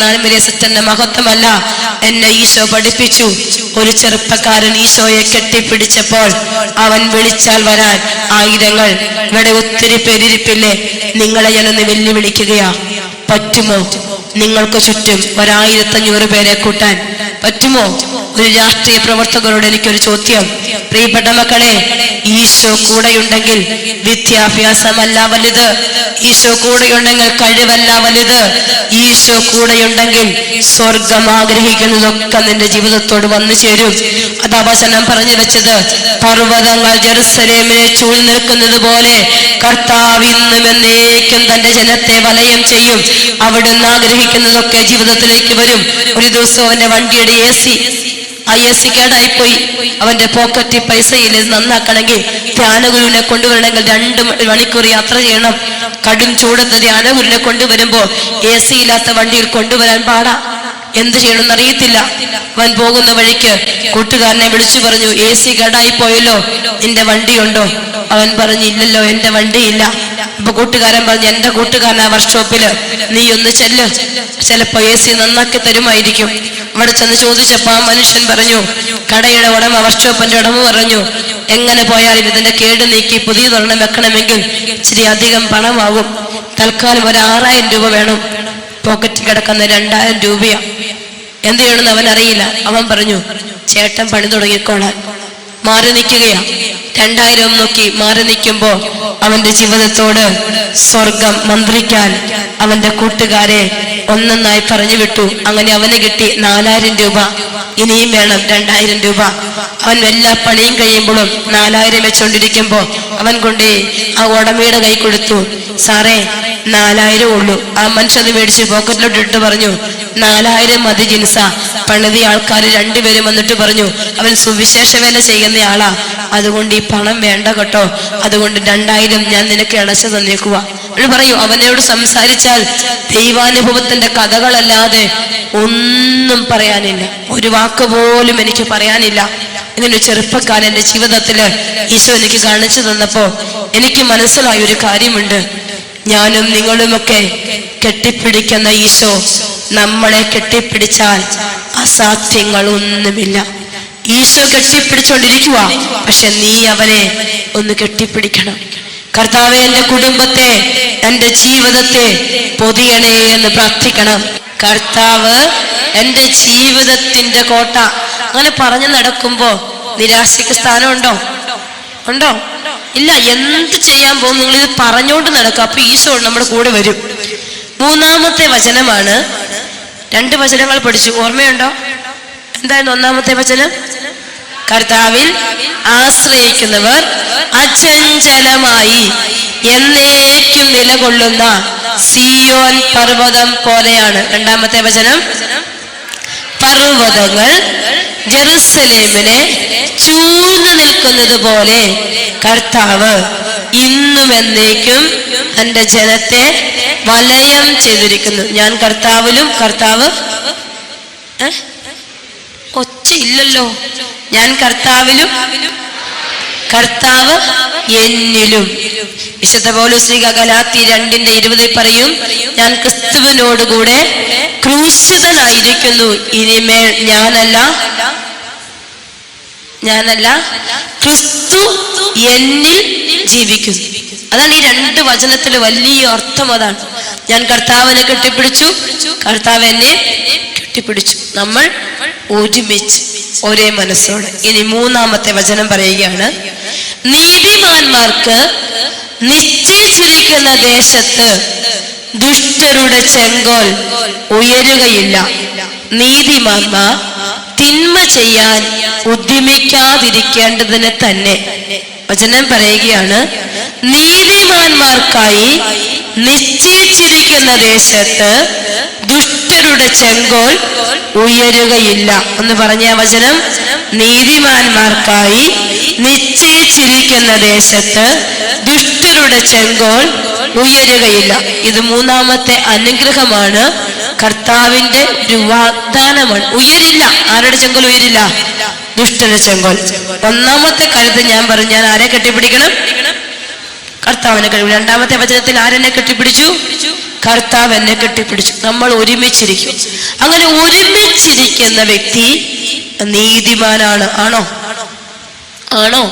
നാലും വലിയ സത്യന്റെ മഹത്വമല്ല. എന്നെ ഈശോ പഠിപ്പിച്ചു. ഒരു ചെറുപ്പക്കാരൻ ഈശോയെ കെട്ടിപ്പിടിച്ചപ്പോൾ അവൻ വിളിച്ചാൽ വരാൻ ആയിരങ്ങൾ ഇവിടെ ഒത്തിരി പേരിരിപ്പില്ലേ? നിങ്ങളെ ഞാനൊന്ന് വെല്ലുവിളിക്കുകയാ. പറ്റുമോ? നിങ്ങൾക്ക് ചുറ്റും ഒരായിരത്തഞ്ഞൂറ് പേരെ കൂട്ടാൻ. പറ്റുമോ? ഒരു രാഷ്ട്രീയ പ്രവർത്തകരോട് എനിക്കൊരു ചോദ്യം. പ്രിയപ്പെട്ട മക്കളെ ഈശോ കൂടെയുണ്ടെങ്കിൽ വിദ്യാഭ്യാസമല്ല വലുത്. ഈശോ കൂടെയുണ്ടെങ്കിൽ കഴിവല്ല വലുത്. ഈശോ കൂടെയുണ്ടെങ്കിൽ സ്വർഗം ആഗ്രഹിക്കുന്നതൊക്കെ നിന്റെ ജീവിതത്തോട് വന്നു ചേരും. അത് അവസനം പറഞ്ഞു വെച്ചത്. പർവതങ്ങൾ ജെറുസലേമിനെ ചൂൾ നിൽക്കുന്നത് പോലെ കർത്താവ് ഇന്നും എന്നേക്കും തന്റെ ജനത്തെ വലയം ചെയ്യും. അവിടുന്ന് ആഗ്രഹിക്കുന്നതൊക്കെ ജീവിതത്തിലേക്ക് വരും. ഒരു ദിവസം അവന്റെ വണ്ടിയുടെ എ സി ആ എ സി കേടായിപ്പോയി. അവന്റെ പോക്കറ്റിൽ പൈസയിൽ നന്നാക്കണമെങ്കിൽ ധ്യാനഗുരുവിനെ കൊണ്ടുവരണമെങ്കിൽ രണ്ട് മണിക്കൂർ യാത്ര ചെയ്യണം. കടും ചൂടത്ത് ധ്യാനഗുരുവിനെ കൊണ്ടുവരുമ്പോ എ സി ഇല്ലാത്ത വണ്ടിയിൽ കൊണ്ടുവരാൻ പാടാ. എന്ത് ചെയ്യണമെന്ന് അറിയത്തില്ല. അവൻ പോകുന്ന വഴിക്ക് കൂട്ടുകാരനെ വിളിച്ചു പറഞ്ഞു എ സി കേടായി പോയല്ലോ നിന്റെ വണ്ടിയുണ്ടോ? അവൻ പറഞ്ഞില്ലല്ലോ എന്റെ വണ്ടിയില്ല. അപ്പൊ കൂട്ടുകാരൻ പറഞ്ഞു എന്റെ കൂട്ടുകാരൻ ആ വർക്ക്ഷോപ്പിൽ നീ ഒന്ന് ചെല്ല്. ചിലപ്പോ എ സി നന്നാക്കി തരുമായിരിക്കും. അവിടെ ചെന്ന് ചോദിച്ചപ്പോ ആ മനുഷ്യൻ പറഞ്ഞു കടയുടെ ഉടമ വർക്ക്ഷോപ്പിന്റെ ഉടമ പറഞ്ഞു എങ്ങനെ പോയാലും ഇതിന്റെ കേട് നീക്കി പുതിയതൊരെണ്ണം വെക്കണമെങ്കിൽ ഇച്ചിരി അധികം പണമാകും. തൽക്കാലം ഒരു ആറായിരം രൂപ വേണം. പോക്കറ്റിൽ കിടക്കുന്ന രണ്ടായിരം രൂപയാ. എന്ത് ചെയ്യണമെന്ന് അവൻ അറിയില്ല. അവൻ പറഞ്ഞു ചേട്ടൻ പണി തുടങ്ങിക്കോളാൻ. മാറി നിൽക്കുകയാ. രണ്ടായിരം നോക്കി മാറി നിൽക്കുമ്പോ അവന്റെ ജീവിതത്തോട് സ്വർഗം മന്ത്രിക്കാൻ അവന്റെ കൂട്ടുകാരെ ഒന്നൊന്നായി പറഞ്ഞു വിട്ടു. അങ്ങനെ അവന് കിട്ടി നാലായിരം രൂപ. ഇനിയും വേണം രണ്ടായിരം രൂപ. അവൻ എല്ലാ പണിയും കഴിയുമ്പോഴും നാലായിരം വെച്ചുകൊണ്ടിരിക്കുമ്പോ അവൻ കൊണ്ട് ആ ഉടമയുടെ കൈ കൊടുത്തു. സാറേ നാലായിരം ഉള്ളൂ. ആ മനുഷ്യൻ അത് മേടിച്ച് പോക്കറ്റിലോട്ട് ഇട്ട് പറഞ്ഞു നാലായിരം മതി ജിൻസ. പണിതി ആൾക്കാർ രണ്ടുപേരും വന്നിട്ട് പറഞ്ഞു അവൻ സുവിശേഷ വേല ചെയ്യുന്ന ആളാ അതുകൊണ്ട് ഈ പണം വേണ്ട കേട്ടോ. അതുകൊണ്ട് രണ്ടായിരം ഞാൻ നിനക്ക് അടച്ചു തന്നേക്കുക അവൾ പറയൂ അവനോട് സംസാരിച്ചാൽ ദൈവാനുഭവത്തിന്റെ കഥകളല്ലാതെ ഒന്നും പറയാനില്ല. ഒരു വാക്ക് പോലും എനിക്ക് പറയാനില്ല. ഒരു ചെറുപ്പക്കാരൻ എന്റെ ജീവിതത്തിൽ ഈശോ എനിക്ക് കാണിച്ചു തന്നപ്പോ എനിക്ക് മനസ്സിലായ ഒരു കാര്യമുണ്ട്. ഞാനും നിങ്ങളുമൊക്കെ കെട്ടിപ്പിടിക്കുന്ന ഈശോ നമ്മളെ കെട്ടിപ്പിടിച്ചാൽ അസാധ്യങ്ങൾ ഒന്നുമില്ല ഈശോ കെട്ടിപ്പിടിച്ചോണ്ടിരിക്കുക പക്ഷെ നീ അവനെ ഒന്ന് കെട്ടിപ്പിടിക്കണം. കർത്താവെ എന്റെ കുടുംബത്തെ എന്റെ ജീവിതത്തെ പൊതിയണേ എന്ന് പ്രാർത്ഥിക്കണം. കർത്താവ് എന്റെ ജീവിതത്തിന്റെ കോട്ട അങ്ങനെ പറഞ്ഞു നടക്കുമ്പോ നിരാശയ്ക്ക് സ്ഥാനമുണ്ടോ? ഉണ്ടോ? ഇല്ല എന്ത് ചെയ്യാൻ പോകും? നിങ്ങൾ ഇത് പറഞ്ഞുകൊണ്ട് നടക്കുക. അപ്പൊ ഈശോ നമ്മുടെ കൂടെ വരും. മൂന്നാമത്തെ വചനമാണ്. രണ്ട് വചനങ്ങൾ പഠിച്ചു. ഓർമ്മയുണ്ടോ? എന്തായിരുന്നു ഒന്നാമത്തെ വചനം? കർത്താവിൽ ആശ്രയിക്കുന്നവർ അചഞ്ചലമായി എന്നേക്കും നിലകൊള്ളുന്ന സിയോൻ പർവതം പോലെയാണ്. രണ്ടാമത്തെ വചനം. പർവതങ്ങൾ ജെറുസലേമിനെ ചൂഴ്ന്നു നിൽക്കുന്നത് പോലെ കർത്താവ് ഇന്നും എന്നേക്കും തന്റെ ജനത്തെ വലയം ചെയ്തിരിക്കുന്നു. ഞാൻ കർത്താവിലും കർത്താവ് ഒച്ചയില്ലല്ലോ. ഞാൻ കർത്താവിലും കർത്താവ് എന്നിലും. വിശുദ്ധ പൗലോസ്ലിക ഗലാത്തി രണ്ടിന്റെ ഇരുപതിൽ പറയും ഞാൻ ക്രിസ്തുവിനോടുകൂടെ ക്രൂശിതനായിരിക്കുന്നു. ഇനിമേൽ ഞാനല്ല ഞാനല്ല ക്രിസ്തു എന്നിൽ ജീവിക്കുന്നു. അതാണ് ഈ രണ്ട് വചനത്തിൽ വലിയ അർത്ഥം അതാണ്. ഞാൻ കർത്താവിനെ കെട്ടിപ്പിടിച്ചു കർത്താവ് എന്നെ കെട്ടിപ്പിടിച്ചു. നമ്മൾ ഒരുമിച്ച് ഒരേ മനസ്സോടെ. ഇനി മൂന്നാമത്തെ വചനം പറയുകയാണ്. നീതിമാന്മാർക്ക് നിശ്ചയിച്ചിരിക്കുന്ന ദേശത്ത് ദുഷ്ടരുടെ ചെങ്കോൽ ഉയരുകയില്ല. നീതിമാന്മാർ തിന്മ ചെയ്യാൻ ഉദ്യമിക്കാതിരിക്കേണ്ടതിന് തന്നെ. വചനം പറയുകയാണ് നീതിമാന്മാർക്കായി നിശ്ചയിച്ചിരിക്കുന്ന ദേശത്ത് ദുഷ്ടരുടെ ചെങ്കോൽ ഉയരുകയില്ല. എന്ന് പറഞ്ഞ വചനം. നീതിമാന്മാർക്കായി നിശ്ചയിച്ചിരിക്കുന്ന ദേശത്ത് ദുഷ്ടരുടെ ചെങ്കോൾ ഉയരുകയില്ല. ഇത് മൂന്നാമത്തെ അനുഗ്രഹമാണ്. കർത്താവിന്റെ ഒരു വാഗ്ദാനമാണ്. ഉയരില്ല. ആരുടെ ചെങ്കോൽ ഉയരില്ല? ദുഷ്ടന്റെ ചെങ്കോൽ. ഒന്നാമത്തെ കാര്യത്തിൽ ഞാൻ പറഞ്ഞു ഞാൻ ആരെ കെട്ടിപ്പിടിക്കണം? കർത്താവിനെ കഴിവ് രണ്ടാമത്തെ വചനത്തിൽ ആരെന്നെ കെട്ടിപ്പിടിച്ചു? കർത്താവ് എന്നെ കെട്ടിപ്പിടിച്ചു. നമ്മൾ ഒരുമിച്ചിരിക്കും. അങ്ങനെ ഒരുമിച്ചിരിക്കുന്ന വ്യക്തി നീതിമാനാണ്. ആണോ? ആണോ?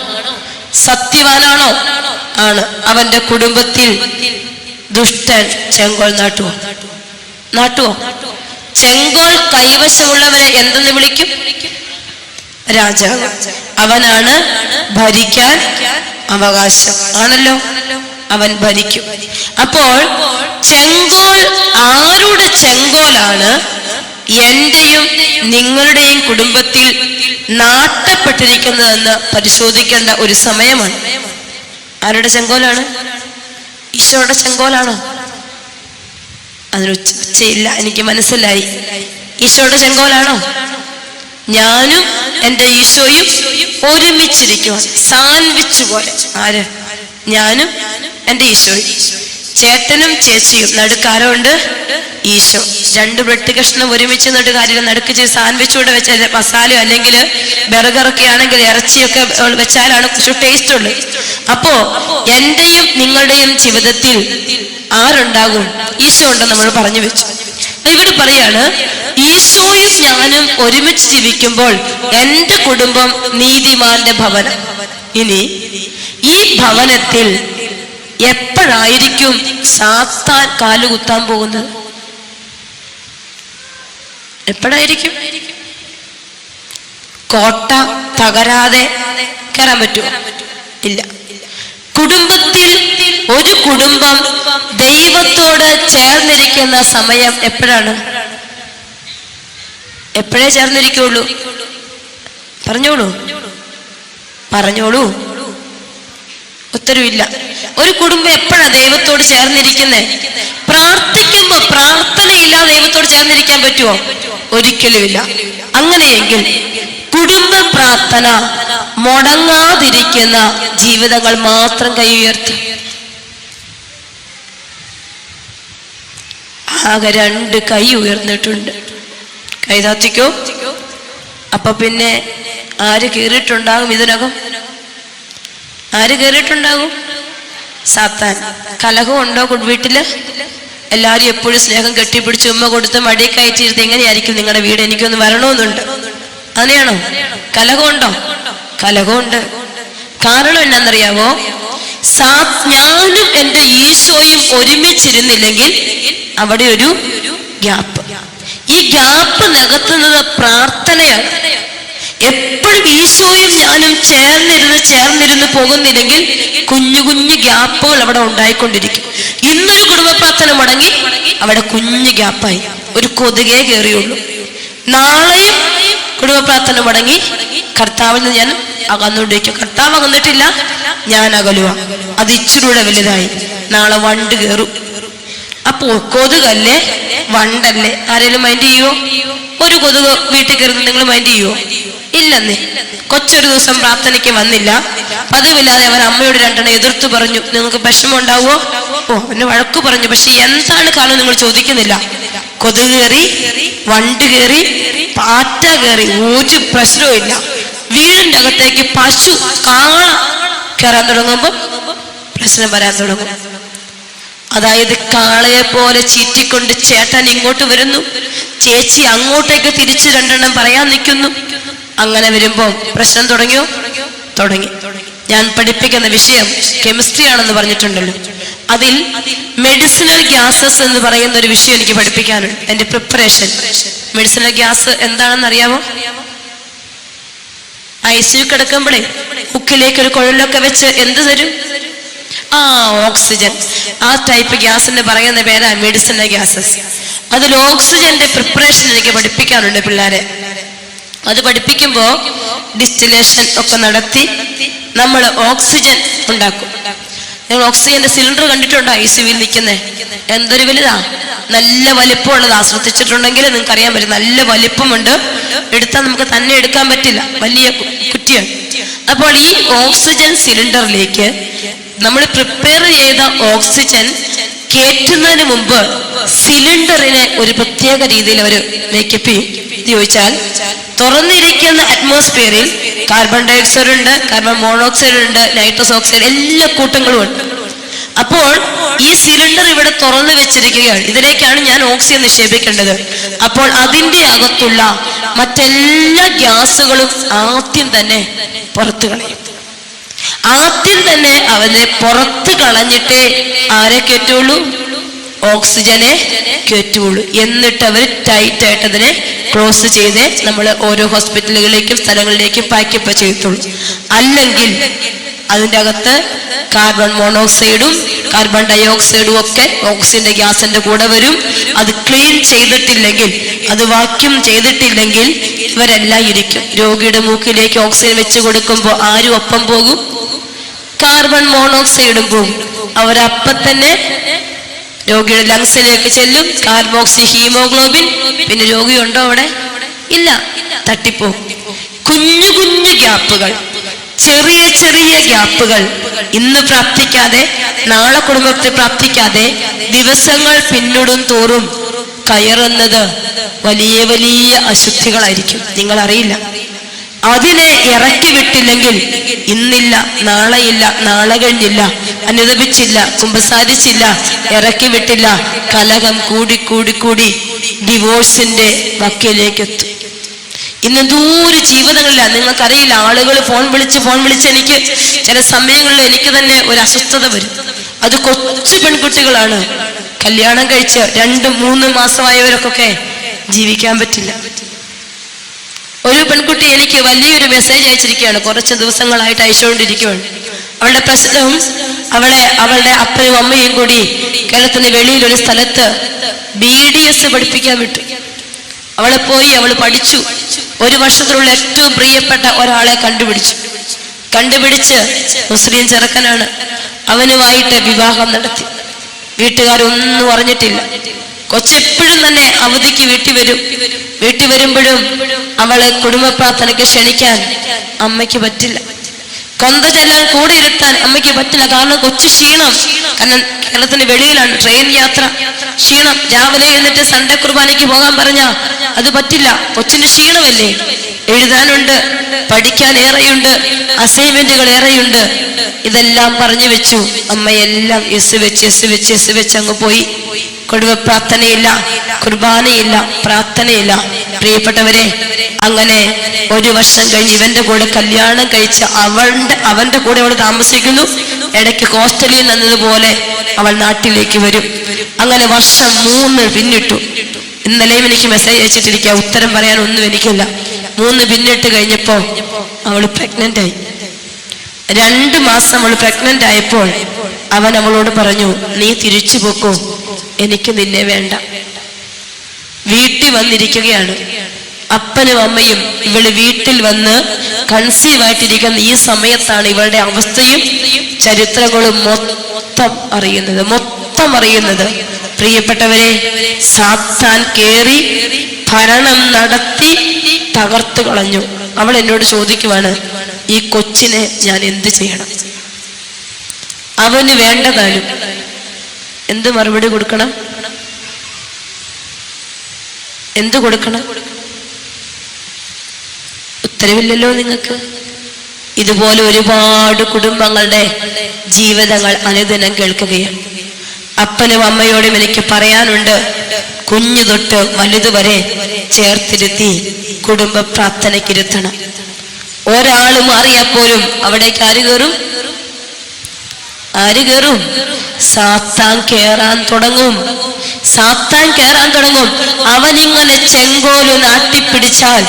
സത്യവാനാണോ? ആണ്. അവന്റെ കുടുംബത്തിൽ ദുഷ്ടൻ ചെങ്കോൽ നാട്ടുവോ? നാട്ടുവോ? ചെങ്കോൽ കൈവശമുള്ളവരെ എന്തെന്ന് വിളിക്കും? രാജാവ്. അവനാണ് ഭരിക്കാൻ അവകാശം. ആണല്ലോ? അവൻ ഭരിക്കും. അപ്പോൾ ചെങ്കോൽ ആരുടെ ചെങ്കോലാണ്? എന്റെയും നിങ്ങളുടെയും കുടുംബത്തിൽ നാട്ടപ്പെട്ടിരിക്കുന്നതെന്ന് പരിശോധിക്കേണ്ട ഒരു സമയമാണ്. ആരുടെ ചെങ്കോലാണ്? ഈശോയുടെ ചെങ്കോലാണോ? അതിന് ഉച്ചയില്ല എനിക്ക് മനസ്സിലായി. ഈശോയുടെ ചെങ്കോലാണോ? ഞാനും എന്റെ ഈശോയും ഒരുമിച്ചിരിക്കുവാൻ സാൻവിച്ച് പോലെ. ആര്? ഞാനും എന്റെ ഈശോ ചേട്ടനും ചേച്ചിയും നടുക്കാരുണ്ട് ഈശോ. രണ്ട് ബ്രെഡ് കഷ്ണം ഒരുമിച്ച് നട്ട് കാര്യം നടുക്ക് ചെയ്ത് സാൻഡ്വിച്ച് കൂടെ വെച്ച മസാലയോ അല്ലെങ്കിൽ ബർഗറൊക്കെ ആണെങ്കിൽ ഇറച്ചിയൊക്കെ വെച്ചാലാണ് കുറച്ച് ടേസ്റ്റ് ഉള്ളത് അപ്പോ എന്റെയും നിങ്ങളുടെയും ജീവിതത്തിൽ ആരുണ്ടാകും? ഈശോ ഉണ്ടെന്ന് നമ്മൾ പറഞ്ഞു വെച്ചു. ഇവിടെ പറയാണ് ഈശോയും ഞാനും ഒരുമിച്ച് ജീവിക്കുമ്പോൾ എന്റെ കുടുംബം നീതിമാന്റെ ഭവനം. ഇനി ഈ ഭവനത്തിൽ എപ്പോഴായിരിക്കും സാത്താൻ കാലുകുത്താൻ പോകുന്നത്? എപ്പോഴായിരിക്കും? കോട്ട തകരാതെ കയറാൻ പറ്റുമോ? ഇല്ല. കുടുംബത്തിൽ ഒരു കുടുംബം ദൈവത്തോട് ചേർന്നിരിക്കുന്ന സമയം എപ്പോഴാണ്? എപ്പോഴേ ചേർന്നിരിക്കുള്ളൂ? പറഞ്ഞോളൂ. പറഞ്ഞോളൂ. ഉത്തരവില്ല. ഒരു കുടുംബം എപ്പോഴാ ദൈവത്തോട് ചേർന്നിരിക്കുന്നത് പ്രാർത്ഥിക്കുമ്പോ പ്രാർത്ഥനയില്ലാതെ ദൈവത്തോട് ചേർന്നിരിക്കാൻ പറ്റുമോ ഒരിക്കലുമില്ല. അങ്ങനെയെങ്കിൽ കുടുംബ പ്രാർത്ഥന മുടങ്ങാതിരിക്കുന്ന ജീവിതങ്ങൾ മാത്രം കൈ ഉയർത്തി. ആകെ രണ്ട് കൈ ഉയർന്നിട്ടുണ്ട്. കൈതാത്തിക്കോ അപ്പൊ പിന്നെ ആര് കീറിയിട്ടുണ്ടാകും ഇതിനകം? ആര് കയറിയിട്ടുണ്ടാകും സാത്താൻ. കലഹമുണ്ടോ വീട്ടിൽ എല്ലാരും എപ്പോഴും സ്നേഹം കെട്ടിപ്പിടിച്ച് ഉമ്മ കൊടുത്ത് മടി കയറ്റിയിരുത്തി എങ്ങനെയായിരിക്കും നിങ്ങളുടെ വീട്? എനിക്കൊന്ന് വരണമെന്നുണ്ട്. അങ്ങനെയാണോ? കലഹമുണ്ടോ കലഹമുണ്ട് കാരണം എന്നാന്നറിയാവോ സാ ഞാനും എന്റെ ഈശോയും ഒരുമിച്ചിരുന്നില്ലെങ്കിൽ അവിടെ ഒരു ഗ്യാപ്പ്. ഈ ഗ്യാപ്പ് നികത്തുന്നത് പ്രാർത്ഥനയാണ്. എപ്പോഴും ഈശോയും ഞാനും ചേർന്നിരുന്ന് ചേർന്നിരുന്ന് പോകുന്നില്ലെങ്കിൽ കുഞ്ഞു കുഞ്ഞു ഗ്യാപ്പുകൾ അവിടെ ഉണ്ടായിക്കൊണ്ടിരിക്കും. ഇന്നൊരു കുടുംബ പ്രാർത്ഥന മുടങ്ങി അവിടെ കുഞ്ഞു ഗ്യാപ്പായി. ഒരു കൊതുകേ കയറിയുള്ളൂ നാളെയും കുടുംബ പ്രാർത്ഥന മുടങ്ങി കർത്താവിൽ നിന്ന് ഞാൻ അകന്നുകൊണ്ടിരിക്കും. കർത്താവ് അകന്നിട്ടില്ല ഞാൻ അകലുക അത് ഇച്ചിരൂടെ വലുതായി. നാളെ വണ്ട് കയറും അപ്പോ കൊതുകല്ലേ? വണ്ടല്ലേ? ആരെങ്കിലും മൈൻഡ് ചെയ്യുവോ? ഒരു കൊതുക് വീട്ടിൽ കയറുന്നത് നിങ്ങൾ മൈൻഡ് ചെയ്യുവോ? ഇല്ലെന്നേ. കൊച്ചൊരു ദിവസം പ്രാർത്ഥനയ്ക്ക് വന്നില്ല. പതിവില്ലാതെ അവൻ അമ്മയോട് രണ്ടെണ്ണം എതിർത്തു പറഞ്ഞു നിങ്ങൾക്ക് വിഷമം ഉണ്ടാവുമോ ഓ അവന് വഴക്ക് പറഞ്ഞു പക്ഷെ എന്താണ് കാരണം നിങ്ങൾ ചോദിക്കുന്നില്ല. കൊതുക് കയറി വണ്ട് കയറി പാറ്റ കയറി ഒരു പ്രശ്നവും ഇല്ല. വീടിന്റെ അകത്തേക്ക് പശു കാള കയറാൻ തുടങ്ങുമ്പോൾ പ്രശ്നം വരാൻ തുടങ്ങും. അതായത് കാളയെ പോലെ ചീറ്റിക്കൊണ്ട് ചേട്ടൻ ഇങ്ങോട്ട് വരുന്നു. ചേച്ചി അങ്ങോട്ടേക്ക് തിരിച്ചു രണ്ടെണ്ണം പറയാൻ നിൽക്കുന്നു. അങ്ങനെ വരുമ്പോൾ പ്രശ്നം തുടങ്ങിയോ? തുടങ്ങി. ഞാൻ പഠിപ്പിക്കുന്ന വിഷയം കെമിസ്ട്രി ആണെന്ന് പറഞ്ഞിട്ടുണ്ടല്ലോ. അതിൽ മെഡിസിനൽ ഗ്യാസസ് എന്ന് പറയുന്ന ഒരു വിഷയം എനിക്ക് പഠിപ്പിക്കാനുണ്ട്. എന്റെ പ്രിപ്പറേഷൻ മെഡിസിനൽ ഗ്യാസ് എന്താണെന്ന് അറിയാമോ ഐ സി കിടക്കുമ്പോഴേ ഉക്കിലേക്ക് ഒരു കുഴലൊക്കെ വെച്ച് എന്ത് തരും? ആ ഓക്സിജൻ ആ ടൈപ്പ് ഗ്യാസിന്റെ പറയുന്ന പേരാ മെഡിസിനൽ ഗ്യാസസ് അതിൽ ഓക്സിജന്റെ പ്രിപ്പറേഷൻ എനിക്ക് പഠിപ്പിക്കാനുണ്ട് പിള്ളേരെ. അത് പഠിപ്പിക്കുമ്പോ ഡിസ്റ്റിലേഷൻ ഒക്കെ നടത്തി നമ്മൾ ഓക്സിജൻ ഉണ്ടാക്കും. നിങ്ങൾ ഓക്സിജന്റെ സിലിണ്ടർ കണ്ടിട്ടുണ്ടോ? ഐ സി വിയിൽ നിൽക്കുന്നേ. എന്തൊരു വലുതാ? നല്ല വലിപ്പമുള്ളതാ ശ്രദ്ധിച്ചിട്ടുണ്ടെങ്കിൽ നിങ്ങൾക്ക് അറിയാൻ പറ്റും. നല്ല വലിപ്പമുണ്ട്. എടുത്താൽ നമുക്ക് തന്നെ എടുക്കാൻ പറ്റില്ല. വലിയ കുറ്റിയാണ്. അപ്പോൾ ഈ ഓക്സിജൻ സിലിണ്ടറിലേക്ക് നമ്മൾ പ്രിപ്പയർ ചെയ്ത ഓക്സിജൻ കയറ്റുന്നതിന് മുമ്പ് സിലിണ്ടറിനെ ഒരു പ്രത്യേക രീതിയിൽ അവർ മേക്കപ്പ് ചെയ്യും. ചോദിച്ചാൽ തുറന്നിരിക്കുന്ന അറ്റ്മോസ്ഫിയറിൽ കാർബൺ ഡയോക്സൈഡ് ഉണ്ട് കാർബൺ മോണോക്സൈഡ് ഉണ്ട് നൈട്രസ് ഓക്സൈഡ് എല്ലാ കൂട്ടങ്ങളും ഉണ്ട്. അപ്പോൾ ഈ സിലിണ്ടർ ഇവിടെ തുറന്നു വെച്ചിരിക്കുകയാണ്. ഇതിലേക്കാണ് ഞാൻ ഓക്സിജൻ നിക്ഷേപിക്കേണ്ടത്. അപ്പോൾ അതിന്റെ അകത്തുള്ള മറ്റെല്ലാ ഗ്യാസുകളും ആദ്യം തന്നെ പുറത്തു കളയും. ആദ്യം തന്നെ അവനെ പുറത്ത് കളഞ്ഞിട്ടേ ആരെ കയറ്റുള്ളൂ? ഓക്സിജനെ കയറ്റുള്ളൂ എന്നിട്ട് അവർ ടൈറ്റ് ആയിട്ട് അതിനെ ക്ലോസ് ചെയ്ത് നമ്മൾ ഓരോ ഹോസ്പിറ്റലുകളിലേക്കും സ്ഥലങ്ങളിലേക്കും പാക്കപ്പ് ചെയ്യത്തുള്ളൂ. അല്ലെങ്കിൽ അതിന്റെ അകത്ത് കാർബൺ മോണോക്സൈഡും കാർബൺ ഡയോക്സൈഡും ഒക്കെ ഓക്സിജന്റെ ഗ്യാസിന്റെ കൂടെ വരും. അത് ക്ലീൻ ചെയ്തിട്ടില്ലെങ്കിൽ അത് വാക്യൂം ചെയ്തിട്ടില്ലെങ്കിൽ ഇവരെല്ലാം ഇരിക്കും. രോഗിയുടെ മൂക്കിലേക്ക് ഓക്സിജൻ വെച്ച് കൊടുക്കുമ്പോൾ ആരും ഒപ്പം പോകും. കാർബൺ മോണോക്സൈഡും പോകും അവരപ്പം തന്നെ രോഗിയുടെ ലങ്സിലേക്ക് ചെല്ലും. Carboxy haemoglobin. പിന്നെ രോഗിയുണ്ടോ അവിടെ? ഇല്ല. തട്ടിപ്പോ കുഞ്ഞു കുഞ്ഞു ഗ്യാപ്പുകൾ. ചെറിയ ചെറിയ ഗ്യാപ്പുകൾ. ഇന്ന് പ്രാപ്തിക്കാതെ നാളെ കുടുംബത്തെ പ്രാപ്തിക്കാതെ ദിവസങ്ങൾ പിന്നിടും തോറും കയറുന്നത് വലിയ വലിയ അശുദ്ധികളായിരിക്കും. നിങ്ങൾ അറിയില്ല അതിനെ ഇറക്കി വിട്ടില്ലെങ്കിൽ ഇന്നില്ല നാളെയില്ല നാളെ കഴിഞ്ഞില്ല അനുദപിച്ചില്ല കുമ്പസാരിച്ചില്ല ഇറക്കി വിട്ടില്ല കലഹം കൂടി കൂടി കൂടി ഡിവോഴ്സിന്റെ വക്കിലേക്ക് എത്തും ഇന്ന് ദൂരെ ജീവിതങ്ങളില്ല നിങ്ങൾക്കറിയില്ല ആളുകൾ ഫോൺ വിളിച്ച് ഫോൺ വിളിച്ച് എനിക്ക് ചില സമയങ്ങളിൽ എനിക്ക് തന്നെ ഒരു അസ്വസ്ഥത വരും. അത് കൊച്ചു പെൺകുട്ടികളാണ്. കല്യാണം കഴിച്ച് രണ്ടും മൂന്ന് മാസമായവർക്കൊക്കെ ജീവിക്കാൻ പറ്റില്ല. ഒരു പെൺകുട്ടി എനിക്ക് വലിയൊരു മെസ്സേജ് അയച്ചിരിക്കുകയാണ്. കുറച്ച് ദിവസങ്ങളായിട്ട് അയച്ചുകൊണ്ടിരിക്കുകയാണ്. അവളുടെ പ്രശ്നവും അവളെ അവളുടെ അപ്പനും അമ്മയും കൂടി കേരളത്തിന് വെളിയിൽ ഒരു സ്ഥലത്ത് ബി ഡി എസ് പഠിപ്പിക്കാൻ വിട്ടു. അവളെ പോയി അവൾ പഠിച്ചു. ഒരു വർഷത്തിലുള്ള ഏറ്റവും പ്രിയപ്പെട്ട ഒരാളെ കണ്ടുപിടിച്ചു. കണ്ടുപിടിച്ച് മുസ്ലിം ചെറുക്കനാണ്. അവനുമായിട്ട് വിവാഹം നടത്തി. വീട്ടുകാരൊന്നും അറിഞ്ഞിട്ടില്ല. കൊച്ചെപ്പോഴും തന്നെ അവധിക്ക് വീട്ടിൽ വരും. വീട്ടിൽ വരുമ്പോഴും അവളെ കുടുംബ പ്രാർത്ഥനയ്ക്ക് ക്ഷണിക്കാൻ അമ്മയ്ക്ക് പറ്റില്ല. കൊന്ത ചെല്ലാൻ കൂടെ ഇരുത്താൻ അമ്മയ്ക്ക് പറ്റില്ല. കാരണം കൊച്ചു ക്ഷീണം. കാരണം കേരളത്തിന് വെളിയിലാണ് ട്രെയിൻ യാത്ര. ക്ഷീണം. രാവിലെ എന്നിട്ട് സൺഡേ കുർബാനയ്ക്ക് പോകാൻ പറഞ്ഞ അത് പറ്റില്ല. കൊച്ചിന്റെ ക്ഷീണമല്ലേ? എഴുതാനുണ്ട് പഠിക്കാൻ ഏറെയുണ്ട് അസൈൻമെന്റുകൾ ഏറെയുണ്ട്. ഇതെല്ലാം പറഞ്ഞു വെച്ചു. അമ്മയെല്ലാം എസ് വെച്ച് എസ് വെച്ച് എസ് വെച്ച് അങ്ങ് പോയി. കുടുംബ പ്രാർത്ഥനയില്ല കുർബാനയില്ല പ്രാർത്ഥനയില്ല. പ്രിയപ്പെട്ടവരെ അങ്ങനെ ഒരു വർഷം കഴിഞ്ഞ് ഇവന്റെ കൂടെ കല്യാണം കഴിച്ച് അവളുടെ അവന്റെ കൂടെ അവൾ താമസിക്കുന്നു. ഇടയ്ക്ക് ഹോസ്റ്റലിൽ നിന്നതുപോലെ അവൾ നാട്ടിലേക്ക് വരും. അങ്ങനെ വർഷം മൂന്ന് പിന്നിട്ടു. ഇന്നലെയും എനിക്ക് മെസ്സേജ് അയച്ചിട്ടിരിക്കുക ഉത്തരം പറയാൻ ഒന്നും എനിക്കില്ല. മൂന്ന് പിന്നിട്ട് കഴിഞ്ഞപ്പോ അവൾ പ്രഗ്നന്റ് ആയി. രണ്ട് മാസം അവൾ പ്രഗ്നന്റ് ആയപ്പോൾ അവൻ അവളോട് പറഞ്ഞു നീ തിരിച്ചു പോക്കോ. എനിക്ക് നിന്നെ വേണ്ട. വീട്ടിൽ വന്നിരിക്കുകയാണ്. അപ്പനും അമ്മയും ഇവൾ വീട്ടിൽ വന്ന് കൺസീവ് ആയിട്ടിരിക്കുന്ന ഈ സമയത്താണ് ഇവളുടെ അവസ്ഥയും ചരിത്രങ്ങളും മൊത്തം അറിയുന്നത്. മൊത്തം അറിയുന്നത്. പ്രിയപ്പെട്ടവരെ സാത്താൻ കേറി ഭരണം നടത്തി തകർത്തു കളഞ്ഞു. അവൾ എന്നോട് ചോദിക്കുവാണ് ഈ കൊച്ചിനെ ഞാൻ എന്ത് ചെയ്യണം? അവന് വേണ്ടതാനും എന്ത് മറുപടി കൊടുക്കണം? എന്ത് കൊടുക്കണം? ഉത്തരവില്ലല്ലോ നിങ്ങൾക്ക്. ഇതുപോലെ ഒരുപാട് കുടുംബങ്ങളുടെ ജീവിതങ്ങൾ അനുദിനം കേൾക്കുകയാണ് അപ്പനും അമ്മയോടും എനിക്ക് പറയാനുണ്ട്. കുഞ്ഞു തൊട്ട് വലുതുവരെ ചേർത്തിരുത്തി കുടുംബ പ്രാർത്ഥനയ്ക്കിരുത്തണം ഒരാൾ മാറിയപ്പോലും അവിടേക്ക് ആര് കയറും ആര് കയറും സാത്താൻ കേറാൻ തുടങ്ങും. സാത്താൻ കേറാൻ തുടങ്ങും. അവനിങ്ങനെ ചെങ്കോൽ നാട്ടിപ്പിടിച്ചാൽ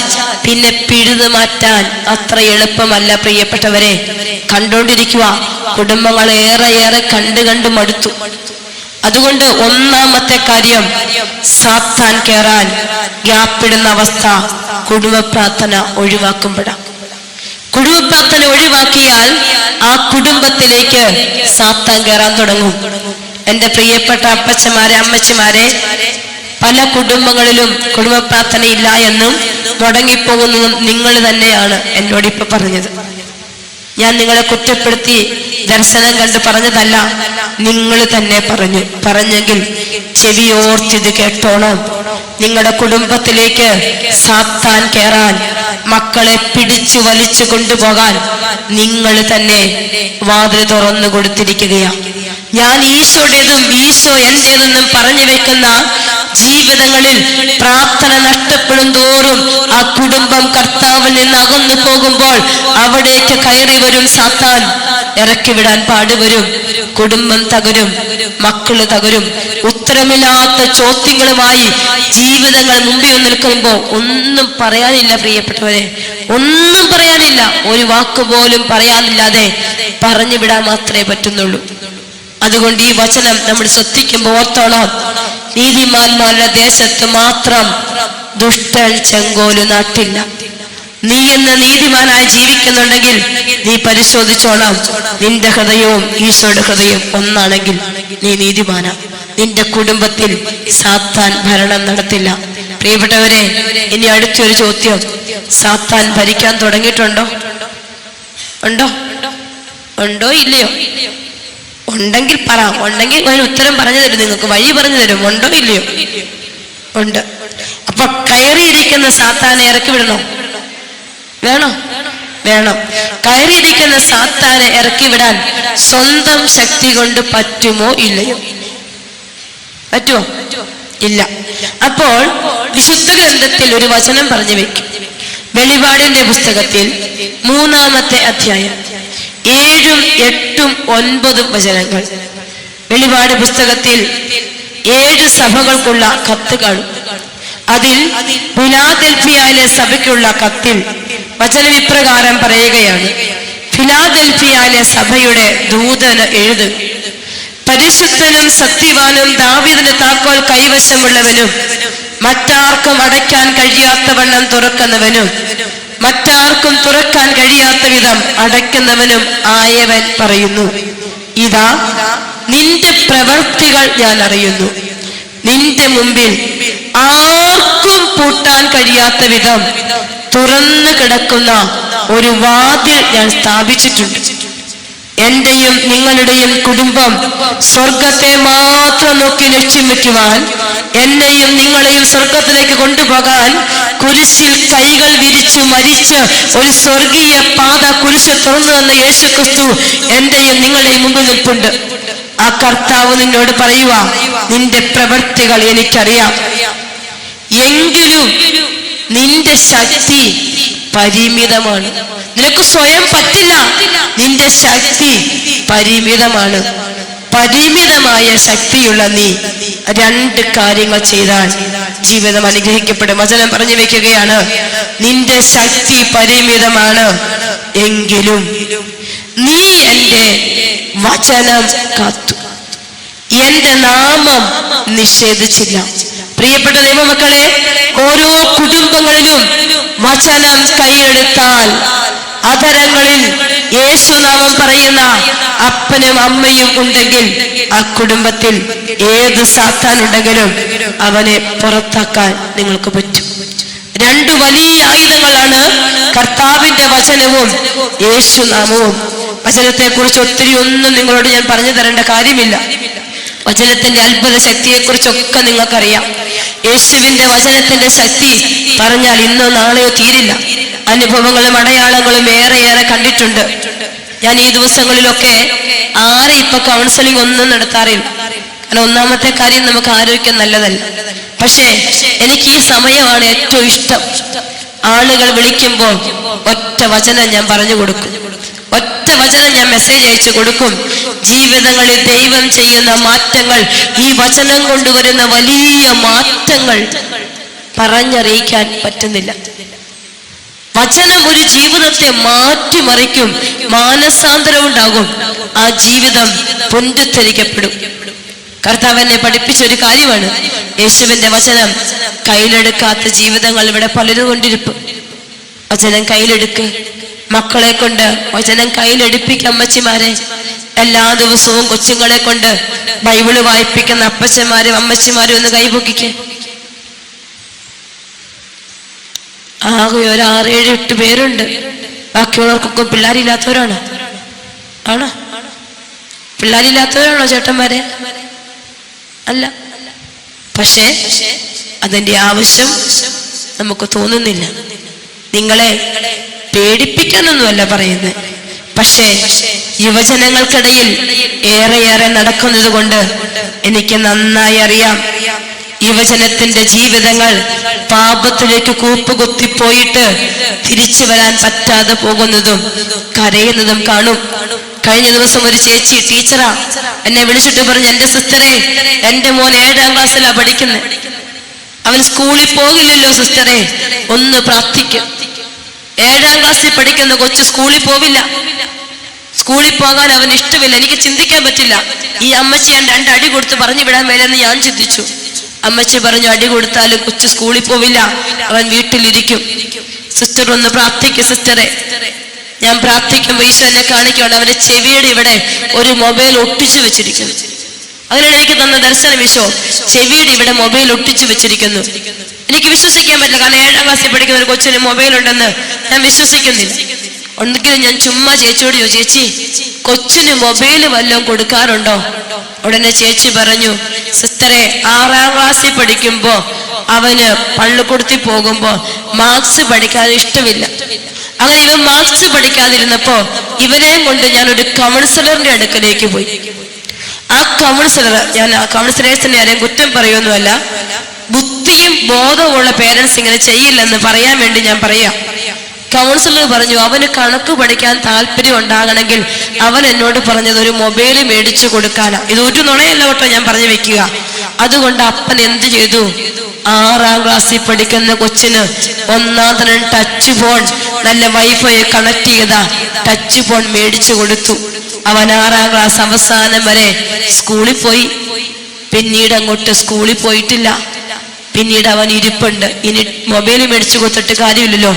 പിന്നെ പിഴുതു മാറ്റാൻ അത്ര എളുപ്പമല്ല പ്രിയപ്പെട്ടവരെ. കണ്ടോണ്ടിരിക്കുക. കുടുംബങ്ങൾ ഏറെ ഏറെ കണ്ടു കണ്ടു മടുത്തു. അതുകൊണ്ട് ഒന്നാമത്തെ കാര്യം സാത്താൻ കേറാൻ ഗ്യാപ്പിടുന്ന അവസ്ഥ കുടുംബ പ്രാർത്ഥന ഒഴിവാക്കുമ്പോഴാണ്. കുടുംബ പ്രാർത്ഥന ഒഴിവാക്കിയാൽ ആ കുടുംബത്തിലേക്ക് സാത്താൻ കയറാൻ തുടങ്ങും. എന്റെ പ്രിയപ്പെട്ട അപ്പച്ചമാരെ അമ്മച്ചിമാരെ പല കുടുംബങ്ങളിലും കുടുംബ പ്രാർത്ഥന ഇല്ല എന്നും മുടങ്ങിപ്പോകുന്നതും നിങ്ങൾ തന്നെയാണ് എന്നോട് ഇപ്പൊ പറഞ്ഞത്. ഞാൻ നിങ്ങളെ കുറ്റപ്പെടുത്തി ദർശനം കണ്ട് പറഞ്ഞതല്ല നിങ്ങൾ തന്നെ പറഞ്ഞു. പറഞ്ഞെങ്കിൽ ചെവിയോർത്തിത് കേട്ടോണം. നിങ്ങളുടെ കുടുംബത്തിലേക്ക് സാത്താൻ കയറാൻ മക്കളെ പിടിച്ചു വലിച്ചു കൊണ്ടുപോകാൻ നിങ്ങൾ തന്നെ വാതിൽ തുറന്നു കൊടുത്തിരിക്കുകയാണ് ഞാൻ ഈശോയുടേതും ഈശോ എന്റേതെന്നും പറഞ്ഞു വെക്കുന്ന ജീവിതങ്ങളിൽ പ്രാർത്ഥന നഷ്ടപ്പെടും തോറും ആ കുടുംബം കർത്താവിൽ നിന്ന് അകന്നു പോകുമ്പോൾ അവിടേക്ക് കയറി വരും സാത്താൻ. ഇറക്കി വിടാൻ പാടുവരും. കുടുംബം തകരും. മക്കൾ തകരും. ഉത്തരമില്ലാത്ത ചോദ്യങ്ങളുമായി ജീവിതങ്ങൾ മുമ്പിൽ നിൽക്കുമ്പോൾ ഒന്നും പറയാനില്ല പ്രിയപ്പെട്ടവരെ. ഒന്നും പറയാനില്ല. ഒരു വാക്ക് പോലും പറയാനില്ലാതെ പറഞ്ഞു വിടാൻ മാത്രമേ പറ്റുന്നുള്ളൂ. അതുകൊണ്ട് ഈ വചനം നമ്മൾ ശ്രദ്ധിക്കുമ്പോൾ ഓർത്തോണം. നീതിമാന്മാരുടെ ദേശത്ത് മാത്രം ദുഷ്ടൽ ചെങ്കോൽ നാട്ടില്ല. നീ എന്ന നീതിമാനായി ജീവിക്കുന്നുണ്ടെങ്കിൽ നീ പരിശോധിച്ചോണം നിന്റെ ഹൃദയവും ഈശോയുടെ ഹൃദയവും ഒന്നാണെങ്കിൽ നീ നീതിമാന. നിന്റെ കുടുംബത്തിൽ സാത്താൻ ഭരണം നടത്തില്ല. പ്രിയപ്പെട്ടവരെ ഇനി അടുത്തൊരു ചോദ്യം. സാത്താൻ ഭരിക്കാൻ തുടങ്ങിയിട്ടുണ്ടോ? ഉണ്ടോ? ഉണ്ടോ ഇല്ലയോ? ഉണ്ടെങ്കിൽ പറ. ഉണ്ടെങ്കിൽ ഞാൻ ഉത്തരം പറഞ്ഞു തരും. നിങ്ങൾക്ക് വഴി പറഞ്ഞു തരും. ഉണ്ടോ ഇല്ലയോ? ഉണ്ട്. അപ്പൊ കയറിയിരിക്കുന്ന സാത്താനെ ഇറക്കി വിടണോ? വേണോ? വേണം? കയറിയിരിക്കുന്ന സാത്താനെ ഇറക്കി വിടാൻ സ്വന്തം ശക്തി കൊണ്ട് പറ്റുമോ ഇല്ലയോ? പറ്റുമോ? ഇല്ല. അപ്പോൾ വിശുദ്ധ ഗ്രന്ഥത്തിൽ ഒരു വചനം പറഞ്ഞു വെക്കും. വെളിപാടിന്റെ പുസ്തകത്തിൽ മൂന്നാമത്തെ അധ്യായം. ഏഴും എട്ടും ഒൻപതും വചനങ്ങൾ. വെളിപാട് പുസ്തകത്തിൽ ഏഴ് സഭകൾക്കുള്ള കത്തുകൾ അതിൽ ഫിലാദൽഫിയയിലെ സഭയ്ക്കുള്ള കത്തിൽ വചനം ഇപ്രകാരം പറയുകയാണ്. ഫിലാദൽഫിയയിലെ സഭയുടെ ദൂതന് എഴുത്. പരിശുദ്ധനും സത്യവാനും ദാവിദിന്റെ താക്കോൽ കൈവശമുള്ളവനും മറ്റാർക്കും അടയ്ക്കാൻ കഴിയാത്തവണ്ണം തുറക്കുന്നവനും മറ്റാർക്കും തുറക്കാൻ കഴിയാത്ത വിധം അടയ്ക്കുന്നവനും ആയവൻ പറയുന്നു. ഇതാ നിന്റെ പ്രവൃത്തികൾ ഞാൻ അറിയുന്നു. നിന്റെ മുമ്പിൽ ആർക്കും പൂട്ടാൻ കഴിയാത്ത വിധം തുറന്നു കിടക്കുന്ന ഒരു വാതിൽ ഞാൻ സ്ഥാപിച്ചിട്ടുണ്ട്. എന്റെയും നിങ്ങളുടെയും കുടുംബം സ്വർഗത്തെ മാത്രം നോക്കി ലക്ഷ്യം വെക്കുവാൻ എന്നെയും നിങ്ങളെയും സ്വർഗത്തിലേക്ക് കൊണ്ടുപോകാൻ കുരിശിൽ കൈകൾ വിരിച്ചു മരിച്ച് ഒരു സ്വർഗീയ പാത കുരിശ് തുറന്നു തന്ന യേശു ക്രിസ്തു എന്റെയും നിങ്ങളുടെയും മുമ്പിൽ നിൽപ്പുണ്ട്. ആ കർത്താവ് നിന്നോട് പറയുക നിന്റെ പ്രവൃത്തികൾ എനിക്കറിയാം. എങ്കിലും നിന്റെ ശക്തി പരിമിതമാണ്. നിനക്ക് സ്വയം പറ്റില്ല. നിന്റെ ശക്തി പരിമിതമാണ്. പരിമിതമായ ശക്തിയുള്ള നീ രണ്ട് കാര്യങ്ങൾ ചെയ്താൽ ജീവിതം അനുഗ്രഹിക്കപ്പെടും. വചനം പറഞ്ഞു വെക്കുകയാണ്. നിന്റെ ശക്തി പരിമിതമാണ് എങ്കിലും നീ എന്റെ വചനം കാത്തു. എന്റെ നാമം നിഷേധിച്ചില്ല. പ്രിയപ്പെട്ട ദൈവമക്കളെ ഓരോ കുടുംബങ്ങളിലും വചനം കൈയെടുത്താൽ അതരങ്ങളിൽ യേശുനാമം പറയുന്ന അപ്പനും അമ്മയും ഉണ്ടെങ്കിൽ ആ കുടുംബത്തിൽ ഏത് സാത്താൻ ഉണ്ടെങ്കിലും അവനെ പുറത്താക്കാൻ നിങ്ങൾക്ക് പറ്റും. രണ്ട് വലിയ ആയുധങ്ങളാണ് കർത്താവിന്റെ വചനവും യേശുനാമവും വചനത്തെ കുറിച്ച് ഒത്തിരി ഒന്നും നിങ്ങളോട് ഞാൻ പറഞ്ഞു തരേണ്ട കാര്യമില്ല. വചനത്തിന്റെ അത്ഭുത ശക്തിയെ കുറിച്ചൊക്കെ നിങ്ങൾക്കറിയാം. യേശുവിന്റെ വചനത്തിന്റെ ശക്തി പറഞ്ഞാൽ ഇന്നോ നാളെയോ തീരില്ല. അനുഭവങ്ങളും അടയാളങ്ങളും ഏറെ ഏറെ കണ്ടിട്ടുണ്ട്. ഞാൻ ഈ ദിവസങ്ങളിലൊക്കെ ആരെ ഇപ്പൊ കൗൺസിലിംഗ് ഒന്നും നടത്താറില്ല. കാരണം ഒന്നാമത്തെ കാര്യം നമുക്ക് ആരോഗ്യം നല്ലതല്ല. പക്ഷേ എനിക്ക് ഈ സമയമാണ് ഏറ്റവും ഇഷ്ടം. ആളുകൾ വിളിക്കുമ്പോൾ ഒറ്റ വചനം ഞാൻ പറഞ്ഞു കൊടുക്കും. ഒറ്റ വചനം ഞാൻ മെസ്സേജ് അയച്ചു കൊടുക്കും. ജീവിതങ്ങളിൽ ദൈവം ചെയ്യുന്ന മാറ്റങ്ങൾ ഈ വചനം കൊണ്ടുവരുന്ന വലിയ മാറ്റങ്ങൾ പറഞ്ഞറിയിക്കാൻ പറ്റുന്നില്ല. വചനം ഒരു ജീവിതത്തെ മാറ്റിമറിക്കും മാനസാന്തരം ഉണ്ടാകും ആ ജീവിതം പുനരുദ്ധരിക്കപ്പെടും. കർത്താവ് എന്നെ പഠിപ്പിച്ച ഒരു കാര്യമാണ് യേശുവിന്റെ വചനം കയ്യിലെടുക്കാത്ത ജീവിതങ്ങൾ ഇവിടെ പലരും കൊണ്ടിരിപ്പ് വചനം കയ്യിലെടുക്ക് മക്കളെ കൊണ്ട് വചനം കയ്യിലെടുപ്പിക്കുക അമ്മച്ചിമാരെ എല്ലാ ദിവസവും കൊച്ചുങ്ങളെ കൊണ്ട് ബൈബിൾ വായിപ്പിക്കുന്ന അപ്പച്ചന്മാരും അമ്മച്ചിമാരും ഒന്ന് കൈപൊക്കിക്ക്. ആകെ ഒരു ആറ് ഏഴ് എട്ട് പേരുണ്ട്. ബാക്കിയുള്ളവർക്കൊക്കെ പിള്ളേരില്ലാത്തവരാണ്. ആണോ? പിള്ളേരില്ലാത്തവരാണോ ചേട്ടന്മാരെ? അല്ല. പക്ഷേ അതിന്റെ ആവശ്യം നമുക്ക് തോന്നുന്നില്ല. നിങ്ങളെ പേടിപ്പിക്കാനൊന്നുമല്ല പറയുന്നത് പക്ഷേ യുവജനങ്ങൾക്കിടയിൽ ഏറെയേറെ നടക്കുന്നത് കൊണ്ട് എനിക്ക് നന്നായി അറിയാം. യുവജനത്തിന്റെ ജീവിതങ്ങൾ പാപത്തിലേക്ക് കൂപ്പുകുത്തിപ്പോയിട്ട് തിരിച്ചു വരാൻ പറ്റാതെ പോകുന്നതും കരയുന്നതും കാണും. കഴിഞ്ഞ ദിവസം ഒരു ചേച്ചി ടീച്ചറാ. എന്നെ വിളിച്ചിട്ട് പറഞ്ഞു എന്റെ സിസ്റ്ററെ എന്റെ മോൻ ഏഴാം ക്ലാസ്സിലാ പഠിക്കുന്നത് അവൻ സ്കൂളിൽ പോകില്ലല്ലോ സിസ്റ്ററെ. ഒന്ന് പ്രാർത്ഥിക്കും. ഏഴാം ക്ലാസ്സിൽ പഠിക്കുന്ന കൊച്ചു സ്കൂളിൽ പോവില്ല. സ്കൂളിൽ പോകാൻ അവന് ഇഷ്ടമില്ല. എനിക്ക് ചിന്തിക്കാൻ പറ്റില്ല. ഈ അമ്മച്ചി ഞാൻ രണ്ട് അടി കൊടുത്ത് പറഞ്ഞു വിടാൻ മേലെന്ന് ഞാൻ ചിന്തിച്ചു. അമ്മച്ചി പറഞ്ഞു അടി കൊടുത്താലും കൊച്ചു സ്കൂളിൽ പോവില്ല. അവൻ വീട്ടിലിരിക്കും. സിസ്റ്റർ ഒന്ന് പ്രാർത്ഥിക്കും സിസ്റ്ററെ ഞാൻ പ്രാർത്ഥിക്കുമ്പോൾ ഈശോ എന്നെ കാണിക്കുകയാണ് അവന്റെ ചെവിയുടെ ഇവിടെ ഒരു മൊബൈൽ ഒട്ടിച്ചു വെച്ചിരിക്കുന്നു. അങ്ങനെയാണ് എനിക്ക് തന്ന ദർശനം ഈശോ ചെവിയുടെ ഇവിടെ മൊബൈൽ ഒട്ടിച്ചു വെച്ചിരിക്കുന്നു. എനിക്ക് വിശ്വസിക്കാൻ പറ്റില്ല. കാരണം ഏഴാം ക്ലാസ്സിൽ പഠിക്കുന്ന ഒരു കൊച്ചിന് മൊബൈൽ ഉണ്ടെന്ന് ഞാൻ വിശ്വസിക്കുന്നില്ല. ഒന്നെങ്കിലും ഞാൻ ചുമ്മാ ചേച്ചിയോട് ചോദിച്ചു ചേച്ചി കൊച്ചിന് മൊബൈൽ വല്ലതും കൊടുക്കാറുണ്ടോ? ഉടനെ ചേച്ചി പറഞ്ഞു സിസ്റ്ററെ ആറാം ക്ലാസ്സിൽ പഠിക്കുമ്പോ അവന് പള്ളിക്കൊടുത്തി പോകുമ്പോ മാർക്സ് പഠിക്കാൻ ഇഷ്ടമില്ല. അങ്ങനെ ഇവൻ മാർക്സ് പഠിക്കാതിരുന്നപ്പോ ഇവനെയും കൊണ്ട് ഞാൻ ഒരു കൗൺസിലറിന്റെ അടുക്കലേക്ക് പോയി. ആ കൗൺസിലർ ഞാൻ ആ കൗൺസിലേഴ്സിനെ ആരെയും കുറ്റം പറയുമൊന്നുമല്ല ബുദ്ധിയും ബോധവുമുള്ള പേരൻസ് ഇങ്ങനെ ചെയ്യില്ലെന്ന് പറയാൻ വേണ്ടി ഞാൻ പറയാം. കൗൺസിലർ പറഞ്ഞു അവന് കണക്ക് പഠിക്കാൻ താല്പര്യം ഉണ്ടാകണമെങ്കിൽ അവൻ എന്നോട് പറഞ്ഞത് ഒരു മൊബൈൽ മേടിച്ചു കൊടുക്കാനാ. ഇത് ഒരു നുണയല്ല കേട്ടോ ഞാൻ പറഞ്ഞു വെക്കുക. അതുകൊണ്ട് അപ്പൻ എന്ത് ചെയ്തു? ആറാം ക്ലാസ്സിൽ പഠിക്കുന്ന കൊച്ചിന് ഒന്നാം തരം ടച്ച് ഫോൺ നല്ല വൈഫൈ കണക്ട് ചെയ്ത ടച്ച് ഫോൺ മേടിച്ചു കൊടുത്തു. അവൻ ആറാം ക്ലാസ് അവസാനം വരെ സ്കൂളിൽ പോയി. പിന്നീട് അങ്ങോട്ട് സ്കൂളിൽ പോയിട്ടില്ല. പിന്നീട് അവൻ ഇരിപ്പുണ്ട്. ഇനി മൊബൈൽ മേടിച്ചു കൊടുത്തിട്ട് കാര്യമില്ലല്ലോ.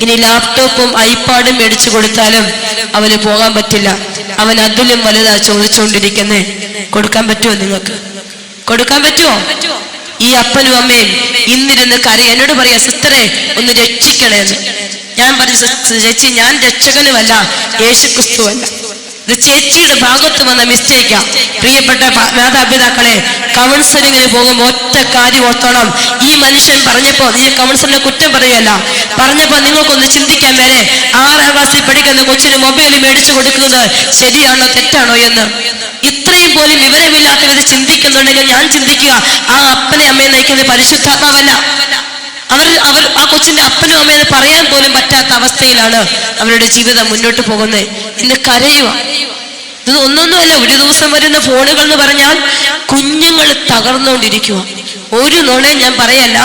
ഇനി ലാപ്ടോപ്പും ഐപാഡും മേടിച്ചു കൊടുത്താലും അവന് പോകാൻ പറ്റില്ല. അവൻ അതിലും വലുതാ ചോദിച്ചുകൊണ്ടിരിക്കുന്നേ. കൊടുക്കാൻ പറ്റുമോ നിങ്ങൾക്ക്? കൊടുക്കാൻ പറ്റുമോ ഈ അപ്പനും അമ്മയും ഇന്നിരുന്ന് കരയും. എന്നോട് പറയാ സിസ്റ്ററെ ഒന്ന് രക്ഷിക്കണേന്ന്. ഞാൻ പറഞ്ഞു "സിസ്റ്റർ, ചേച്ചി ഞാൻ രക്ഷകനുമല്ല യേശു ക്രിസ്തുവല്ല ഇത് ചേച്ചിയുടെ ഭാഗത്ത് വന്ന മിസ്റ്റേക്കാ പ്രിയപ്പെട്ട മാതാപിതാക്കളെ കൗൺസിലിങ്ങിന് പോകുമ്പോൾ ഒറ്റ കാര്യം ഓർത്തോണം. ഈ മനുഷ്യൻ പറഞ്ഞപ്പോ നീ കൗൺസിലിനെ കുറ്റം പറയല്ല. പറഞ്ഞപ്പോ നിങ്ങൾക്കൊന്ന് ചിന്തിക്കാൻ വരെ ആറാം ക്ലാസ്സിൽ പഠിക്കുന്ന കൊച്ചിന് മൊബൈൽ മേടിച്ചു കൊടുക്കുന്നത് ശരിയാണോ തെറ്റാണോ എന്ന്. ഇത്രയും പോലും വിവരമില്ലാത്തവർ ചിന്തിക്കുന്നുണ്ടെങ്കിൽ ഞാൻ ചിന്തിക്കുക ആ അപ്പനെ അമ്മയെ നയിക്കുന്നത് പരിശുദ്ധാത്മാവല്ല. അവർ അവർ ആ കൊച്ചിന്റെ അപ്പനും അമ്മയെന്ന് പറയാൻ പോലും പറ്റാത്ത അവസ്ഥയിലാണ് അവരുടെ ജീവിതം മുന്നോട്ട് പോകുന്നത്. ഇന്ന് കരയുക. ഇത് ഒന്നൊന്നുമല്ല ഒരു ദിവസം വരുന്ന ഫോണുകൾ എന്ന് പറഞ്ഞാൽ കുഞ്ഞുങ്ങൾ തകർന്നുകൊണ്ടിരിക്കുക. ഒരു നുണയും ഞാൻ പറയല്ല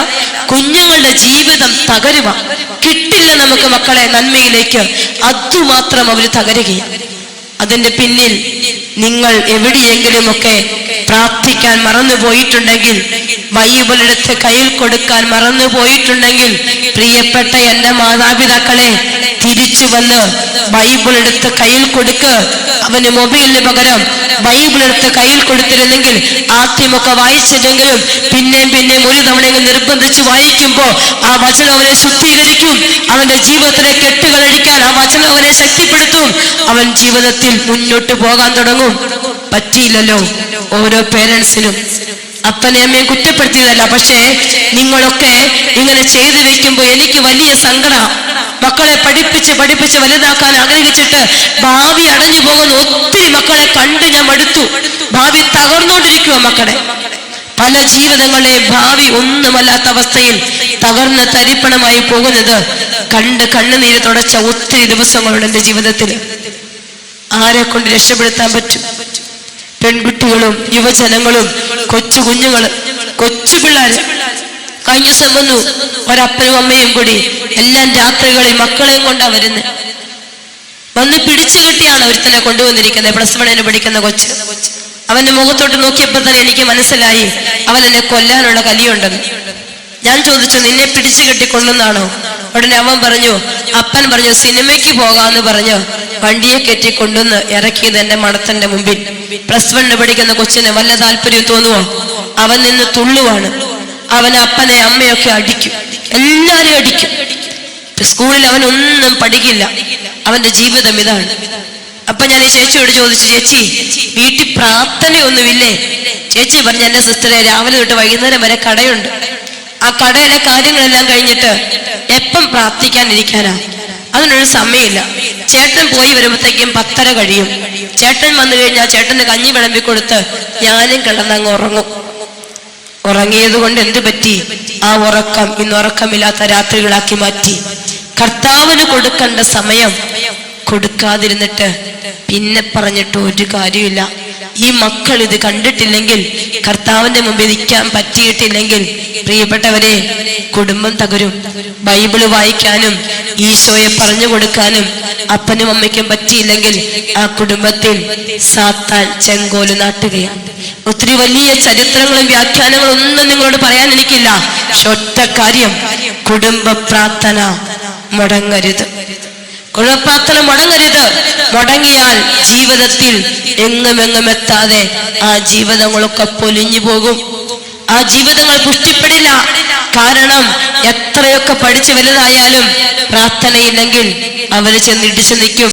കുഞ്ഞുങ്ങളുടെ ജീവിതം തകരുക. കിട്ടില്ല നമുക്ക് മക്കളെ നന്മയിലേക്ക് അതുമാത്രം അവർ തകരുകയും. അതിന്റെ പിന്നിൽ നിങ്ങൾ എവിടെയെങ്കിലുമൊക്കെ പ്രാർത്ഥിക്കാൻ മറന്നു പോയിട്ടുണ്ടെങ്കിൽ ബൈബിൾ എടുത്ത് കയ്യിൽ കൊടുക്കാൻ മറന്നു പോയിട്ടുണ്ടെങ്കിൽ പ്രിയപ്പെട്ട എന്റെ മാതാപിതാക്കളെ തിരിച്ചു വന്ന് ബൈബിളെടുത്ത് കയ്യിൽ കൊടുക്ക്. അവന് മൊബൈലിന് പകരം ബൈബിൾ എടുത്ത് കയ്യിൽ കൊടുത്തിരുന്നെങ്കിൽ ആദ്യമൊക്കെ വായിച്ചില്ലെങ്കിലും പിന്നെയും പിന്നെയും ഒരു തവണയെങ്കിലും നിർബന്ധിച്ച് വായിക്കുമ്പോൾ ആ വചനം അവനെ ശുദ്ധീകരിക്കും. അവന്റെ ജീവിതത്തിലെ കെട്ടുകൾ അഴിക്കാൻ ആ വചനം അവനെ ശക്തിപ്പെടുത്തും. അവൻ ജീവിതത്തിൽ മുന്നോട്ട് പോകാൻ തുടങ്ങും. പറ്റിയില്ലല്ലോ ഓരോ പേരൻസിനും. അപ്പനെ അമ്മയെ കുറ്റപ്പെടുത്തിയതല്ല. പക്ഷേ നിങ്ങളൊക്കെ ഇങ്ങനെ ചെയ്തു വെക്കുമ്പോൾ എനിക്ക് വലിയ സങ്കട. മക്കളെ പഠിപ്പിച്ച് പഠിപ്പിച്ച് വലുതാക്കാൻ ആഗ്രഹിച്ചിട്ട് ഭാവി അടഞ്ഞു പോകുന്ന ഒത്തിരി മക്കളെ കണ്ട് ഞാൻ മടുത്തു. ഭാവി തകർന്നുകൊണ്ടിരിക്കുക മക്കളെ. പല ജീവിതങ്ങളെ ഭാവി ഒന്നുമല്ലാത്ത അവസ്ഥയിൽ തകർന്ന് തരിപ്പണമായി പോകുന്നത് കണ്ട് കണ്ണുനീര് തുടച്ച ഒത്തിരി ദിവസങ്ങളുണ്ട് എന്റെ ജീവിതത്തിൽ. ആരെ കൊണ്ട് രക്ഷപ്പെടുത്താൻ പറ്റും? പെൺകുട്ടികളും യുവജനങ്ങളും കൊച്ചു കുഞ്ഞുങ്ങളും കൊച്ചു പിള്ളേര്. കഴിഞ്ഞ ദിവസം വന്നു ഒരപ്പനും അമ്മയും കൂടി എല്ലാം രാത്രികളിൽ മക്കളെയും കൊണ്ടാ വരുന്നത് വന്ന് പിടിച്ചു കെട്ടിയാണ് ഒരുത്തനെ കൊണ്ടുവന്നിരിക്കുന്നത് പ്ലസ് വണ്ണിന് പഠിക്കുന്ന കൊച്ച്. അവന്റെ മുഖത്തോട്ട് നോക്കിയപ്പോൾ തന്നെ എനിക്ക് മനസ്സിലായി അവൻ എന്നെ കൊല്ലാനുള്ള കലിയുണ്ടെന്ന് ഞാൻ ചോദിച്ചു നിന്നെ പിടിച്ചു കെട്ടി കൊള്ളുന്നാണോ ഉടനെ അവൻ പറഞ്ഞു അപ്പൻ പറഞ്ഞു സിനിമയ്ക്ക് പോകാന്ന് പറഞ്ഞു വണ്ടിയെ കെട്ടി കൊണ്ടുവന്ന് ഇറക്കിയത് എന്റെ മണത്തന്റെ മുമ്പിൽ. പ്ലസ് വണ്ണിന് പഠിക്കുന്ന കൊച്ചിന് വല്ല താല്പര്യം തോന്നുവോ? അവൻ നിന്ന് തുള്ളുവാണ്. അവൻ അപ്പനെ അമ്മയൊക്കെ അടിക്കും. എല്ലാരും അടിക്കും. സ്കൂളിൽ അവൻ ഒന്നും പഠിക്കില്ല. അവന്റെ ജീവിതം ഇതാണ്. അപ്പൊ ഞാൻ ഈ ചേച്ചിയോട് ചോദിച്ചു ചേച്ചി വീട്ടിൽ പ്രാർത്ഥനയൊന്നുമില്ലേ? ചേച്ചി പറഞ്ഞു എന്റെ സിസ്റ്ററെ രാവിലെ തൊട്ട് വൈകുന്നേരം വരെ കടയുണ്ട്. ആ കടയിലെ കാര്യങ്ങളെല്ലാം കഴിഞ്ഞിട്ട് എപ്പം പ്രാർത്ഥിക്കാനിരിക്കാനാ? അതിനൊരു സമയമില്ല. ചേട്ടൻ പോയി വരുമ്പോഴത്തേക്കും പത്തര കഴിയും. ചേട്ടൻ വന്നു കഴിഞ്ഞാൽ ചേട്ടന് കഞ്ഞി വിളമ്പി കൊടുത്ത് ഞാനും കിടന്നങ്ങ് ഉറങ്ങും. ഉറങ്ങിയത് കൊണ്ട് എന്ത് പറ്റി? ആ ഉറക്കം ഇന്ന് ഉറക്കമില്ലാത്ത രാത്രികളാക്കി മാറ്റി. കർത്താവിന് കൊടുക്കേണ്ട സമയം കൊടുക്കാതിരുന്നിട്ട് പിന്നെ പറഞ്ഞിട്ട് ഒരു കാര്യമില്ല ഈ മക്കൾ ഇത് കണ്ടിട്ടില്ലെങ്കിൽ കർത്താവിന്റെ മുമ്പിൽ നിൽക്കാൻ പറ്റിയിട്ടില്ലെങ്കിൽ പ്രിയപ്പെട്ടവരെ കുടുംബം തകരും. ബൈബിൾ വായിക്കാനും ഈശോയെ പറഞ്ഞു കൊടുക്കാനും അപ്പനും അമ്മയ്ക്കും പറ്റിയില്ലെങ്കിൽ ആ കുടുംബത്തിൽ സാത്താൻ ചെങ്കോൽ നാട്ടുകയാണ്. ഒത്തിരി വലിയ ചരിത്രങ്ങളും വ്യാഖ്യാനങ്ങളും ഒന്നും നിങ്ങളോട് പറയാൻ എനിക്കില്ല. ഒറ്റ കാര്യം കുടുംബ പ്രാർത്ഥന മുടങ്ങരുത്. കുടുംബപ്രാർത്ഥന മുടങ്ങരുത്. മുടങ്ങിയാൽ ജീവിതത്തിൽ എങ്ങും എങ്ങും എത്താതെ ആ ജീവിതങ്ങളൊക്കെ പൊലിഞ്ഞു പോകും. ആ ജീവിതങ്ങൾ പുഷ്ടിപ്പെടില്ല കാരണം എത്രയൊക്കെ പഠിച്ചു വലുതായാലും പ്രാർത്ഥനയില്ലെങ്കിൽ അവർ ചെന്നിടിച്ചു നിൽക്കും